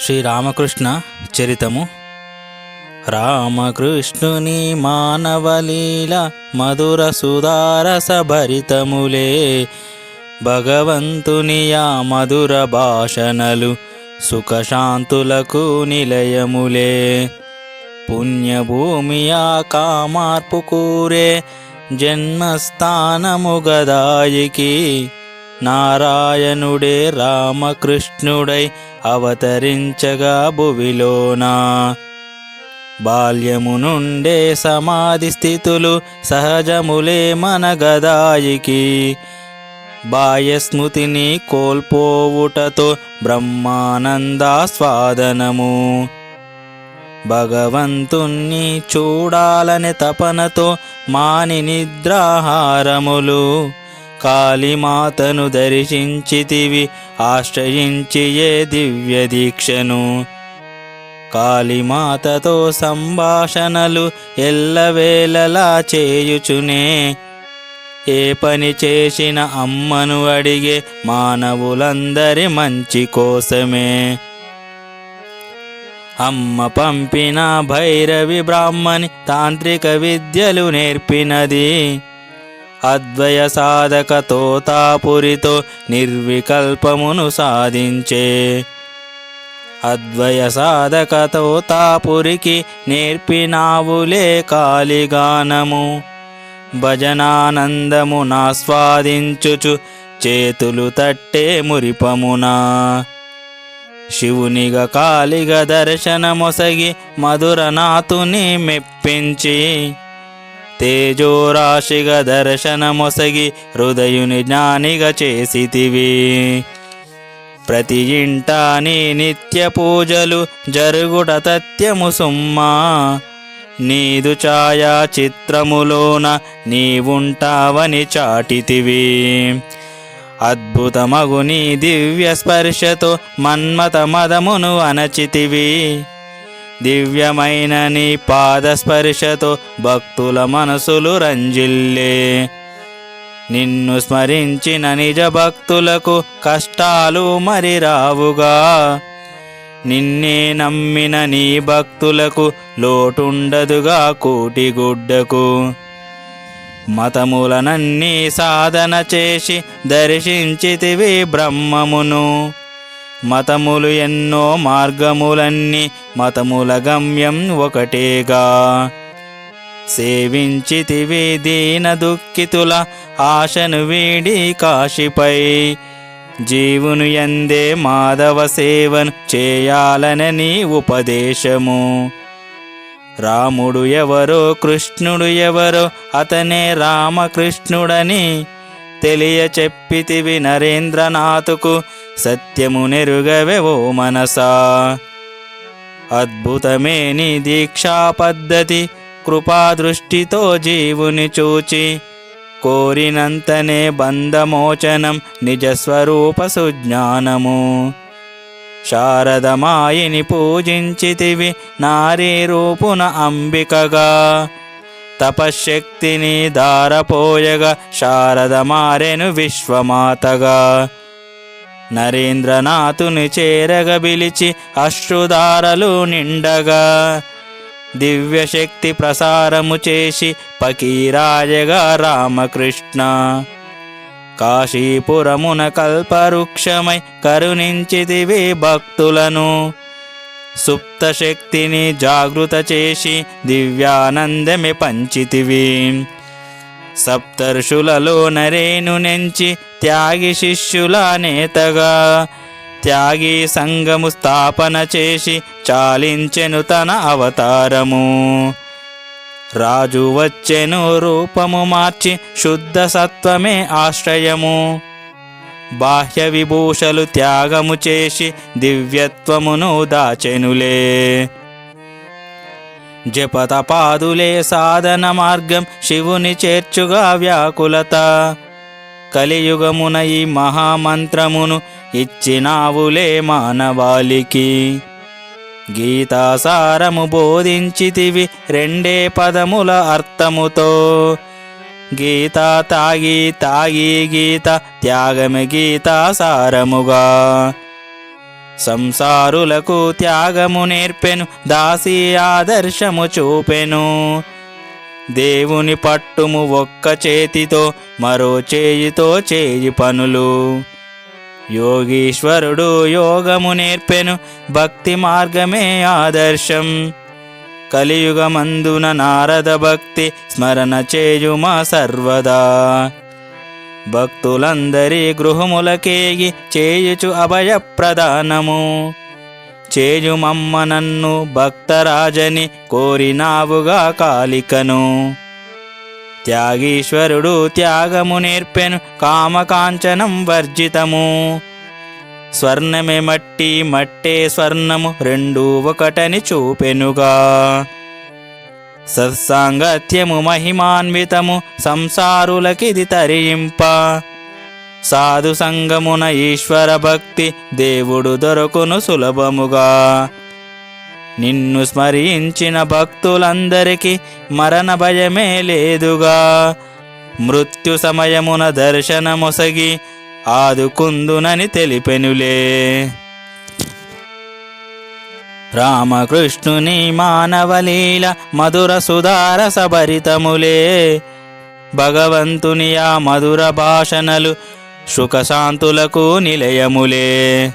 శ్రీరామకృష్ణ చరితము. రామకృష్ణుని మానవలీల మధుర సుధారస భరితములే భగవంతుని ఆ మధుర భాషణలు సుఖశాంతులకు నిలయములే. పుణ్యభూమి ఆ కామార్పు కూరే జన్మస్థానము గదాయికి. నారాయణుడే రామకృష్ణుడై అవతరించగా భువిలోనా. బాల్యము నుండే సమాధి స్థితులు సహజములే మన గదాయికి. బాయస్మృతిని కోల్పోవుటతో బ్రహ్మానందాస్వాదనము. భగవంతుణ్ణి చూడాలనే తపనతో మాని నిద్రాహారములు. కాళీమాతను దర్శించితివి ఆశ్రయించి ఏ దివ్య దీక్షను కాళీమాతతో సంభాషణలు ఎల్లవేళలా చేయుచునే ఏ పని చేసిన అమ్మను అడిగే మానవులందరి మంచి కోసమే. అమ్మ పంపిన భైరవి బ్రాహ్మణి తాంత్రిక విద్యలు నేర్పినది. అద్వయ సాధక తోతాపురితో నిర్వికల్పమును సాధించే. అద్వయ సాధక తోతాపురికి నేర్పినావులే కాలిగానము భజనానందము నాస్వాదించుచు చేతులు తట్టే మురిపమునా. శివునిగ కాలిగ దర్శనమొసగి మధురనాథుని మెప్పించి. తేజోరాశిగా దర్శనమొసగి హృదయుని జ్ఞానిగా చేసితివి. ప్రతి ఇంట నీ నిత్య పూజలు జరుగుట తత్యము సుమ్మా. నీదు ఛాయా చిత్రములోన నీవుంటావని చాటితివి. అద్భుతమగు నీ దివ్య స్పర్శతో మన్మత మదమును అనచితివి. దివ్యమైన నీ పాద స్పర్శతో భక్తుల మనసులు రంజిల్లే. నిన్ను స్మరించిన నిజ భక్తులకు కష్టాలు మరి రావుగా. నిన్నే నమ్మిన నీ భక్తులకు లోటుండదుగా కోటిగుడ్డకు మతములనన్నీ సాధన చేసి దర్శించితివి బ్రహ్మమును. మతములు ఎన్నో మార్గములన్నీ మతముల గమ్యం ఒకటేగా. సేవించితివి దీన దుఃఖితుల ఆశను వీడి కాశిపై. జీవును ఎందే మాధవ సేవను చేయాలనని ఉపదేశము. రాముడు ఎవరో కృష్ణుడు ఎవరో అతనే రామకృష్ణుడని తెలియ చెప్పితివి నరేంద్రనాథుకు సత్యము నెరుగవే ఓ మనసా. అద్భుతమే నీ దీక్షా పద్ధతి కృపాదృష్టితో జీవుని చూచి. కోరినంతనే బంధమోచనం నిజస్వరూప సుజ్ఞానము. శారదమాయిని పూజించితివి నారీ రూపున అంబికగా. తపశ్శక్తిని దారపోయగా శారద మారెను విశ్వమాతగా. నరేంద్రనాథుని చేరగ పిలిచి అశ్రుధారలు నిండగా. దివ్యశక్తి ప్రసారము చేసి పకీరాజగా రామకృష్ణ. కాశీపురమున కల్పవృక్షమై కరుణించితివి భక్తులను. సుప్త శక్తిని జాగృత చేసి దివ్యానందమే పంచితివి. సప్తర్షులలో నరేను నెంచి త్యాగి శిష్యుల నేతగా. త్యాగి సంగము స్థాపన చేసి చాలించెను తన అవతారము. రాజు వచ్చెను రూపము మార్చి శుద్ధ సత్వమే ఆశ్రయము. బాహ్య విభూషలు త్యాగము చేసి దివ్యత్వమును దాచెనులే. జపతపాదులే సాధన మార్గం శివుని చేర్చుగా వ్యాకులత. కలియుగమున ఈ మహామంత్రమును ఇచ్చినావులే మానవాళికి. గీతాసారము బోధించితివి రెండే పదముల అర్థముతో. గీత తాగి తాగి గీత త్యాగమే గీతాసారముగా. సంసారులకు త్యాగము నేర్పెను దాసి ఆదర్శము చూపెను. దేవుని పట్టుము ఒక్క చేతితో మరో చేయితో చేయి పనులు. యోగీశ్వరుడు యోగము నేర్పెను భక్తి మార్గమే ఆదర్శం. కలియుగమందున నారద భక్తి స్మరణ చేయుమా సర్వదా. భక్తులందరి గృహములకేగి చేయుచు అభయ ప్రదానము చేయుమమ్మ నన్ను భక్తరాజని కోరినావుగా కాలికను త్యాగీశ్వరుడు త్యాగము నేర్పెను కామకాంచనం వర్జితము. స్వర్ణమే మట్టి మట్టే స్వర్ణము రెండు ఒకటని చూపెనుగా. సత్సాంగత్యము మహిమాన్వితము సంసారులకిది తరింప. సాధు సంగమున ఈశ్వర భక్తి దేవుడు దొరకును సులభముగా. నిన్ను స్మరించిన భక్తులందరికీ మరణ భయమే లేదుగా. మృత్యు సమయమున దర్శనమొసగి ఆదుకుందునని తెలిపెనులే. రామకృష్ణుని మానవలీల మధుర సుధారస భరితములే భగవంతుని ఆ మధుర భాషణలు సుఖశాంతులకు నిలయములే.